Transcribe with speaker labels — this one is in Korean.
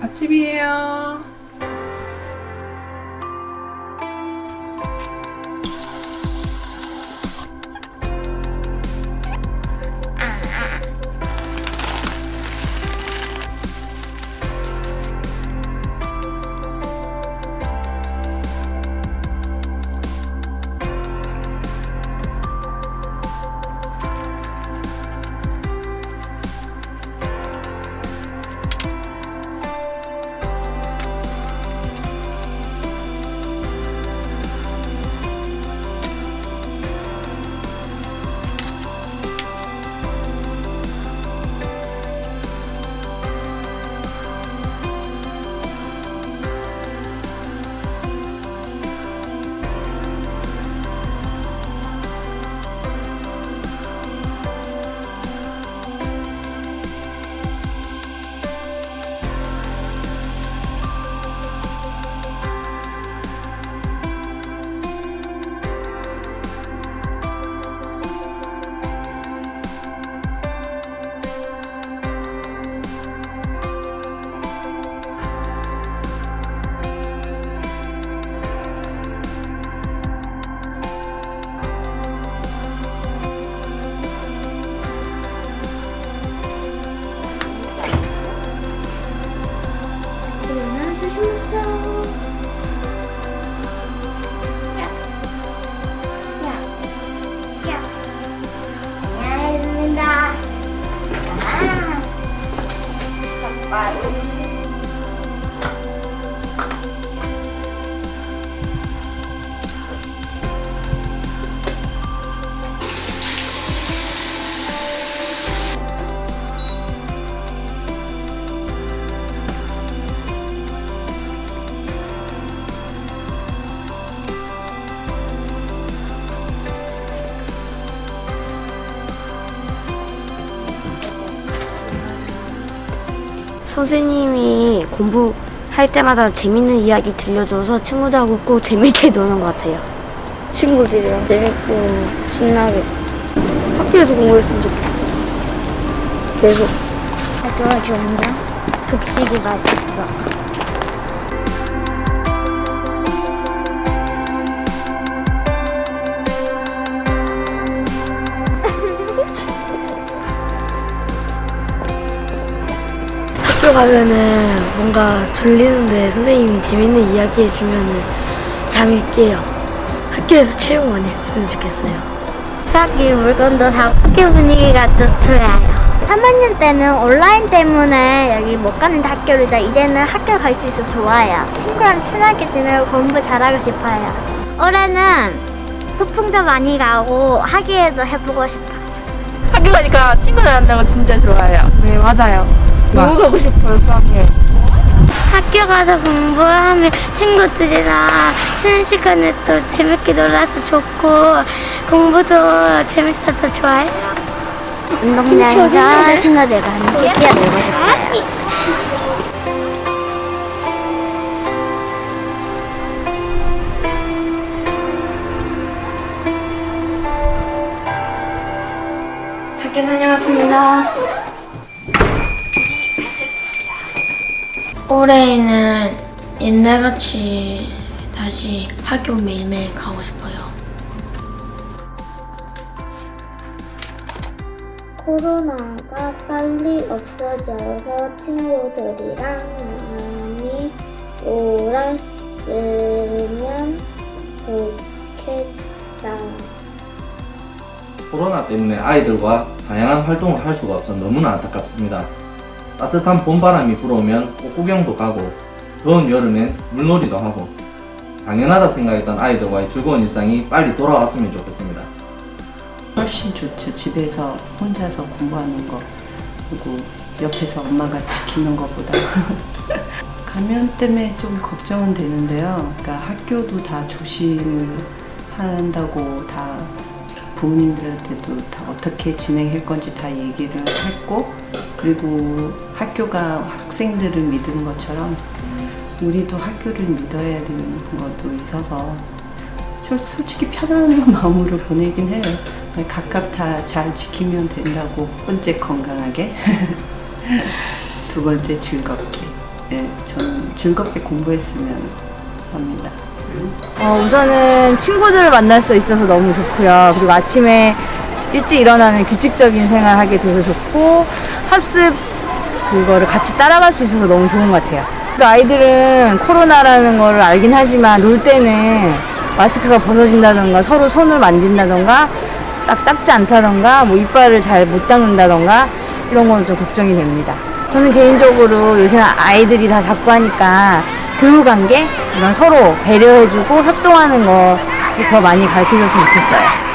Speaker 1: 맛집이에요.
Speaker 2: 누나
Speaker 3: 선생님이 공부할 때마다 재밌는 이야기 들려줘서 친구들하고 꼭 재밌게 노는 것 같아요. 친구들이랑 재밌고 신나게 학교에서 공부했으면 좋겠죠. 계속
Speaker 2: 학교가 좋은데? 급식이 맛있어.
Speaker 3: 학교 가면은 뭔가 졸리는데 선생님이 재밌는 이야기 해주면은 잠이 깨요. 학교에서 체육 많이 했으면 좋겠어요.
Speaker 2: 학교 물건도 다 학교 분위기가 좀 좋아요. 3학년 때는 온라인 때문에 여기 못 가는 학교를 자 이제는 학교 갈 수 있어 좋아요. 친구랑 친하게 지내고 공부 잘하고 싶어요. 올해는 소풍도 많이 가고 학예도 해보고 싶어요.
Speaker 4: 학교 가니까 친구들 만나고 진짜 좋아요. 네, 맞아요. 너무 가고 싶어요, 수학여행.
Speaker 3: 학교 가서 공부하면 친구들이랑 쉬는 시간에 또 재밌게 놀아서 좋고 공부도 재밌어서 좋아요.
Speaker 2: 운동장에서 친구들과 함께 뛰어놀고 싶어요.
Speaker 3: 학교 다녀왔습니다. 올해에는 옛날같이 다시 학교 매일매일 가고 싶어요.
Speaker 2: 코로나가 빨리 없어져서 친구들이랑 많이 놀았으면 좋겠다.
Speaker 5: 코로나 때문에 아이들과 다양한 활동을 할 수가 없어 너무나 안타깝습니다. 따뜻한 봄바람이 불어오면 꽃구경도 가고 더운 여름엔 물놀이도 하고 당연하다 생각했던 아이들과의 즐거운 일상이 빨리 돌아왔으면 좋겠습니다.
Speaker 6: 훨씬 좋죠. 집에서 혼자서 공부하는 거. 그리고 옆에서 엄마가 지키는 것보다. 감염 때문에 좀 걱정은 되는데요. 그러니까 학교도 다 조심을 한다고 다 부모님들한테도 다 어떻게 진행할 건지 다 얘기를 했고, 그리고 학교가 학생들을 믿은 것처럼 우리도 학교를 믿어야 되는 것도 있어서 솔- 솔직히 편안한 마음으로 보내긴 해요. 각각 다 잘 지키면 된다고. 번째 건강하게, 두 번째 즐겁게. 예, 저는 즐겁게 공부했으면 합니다.
Speaker 4: 어, 우선은 친구들을 만날 수 있어서 너무 좋고요. 그리고 아침에 일찍 일어나는 규칙적인 생활 하게 돼서 좋고 학습 그거를 같이 따라갈 수 있어서 너무 좋은 것 같아요. 그 아이들은 코로나라는 거를 알긴 하지만 놀 때는 마스크가 벗어진다던가 서로 손을 만진다던가 딱 닦지 않다던가 뭐 이빨을 잘 못 닦는다던가 이런 건 좀 걱정이 됩니다. 저는 개인적으로 요새 아이들이 다 잡고 하니까 교육관계 이런 서로 배려해주고 협동하는 거 더 많이 가르쳐줬으면 좋겠어요.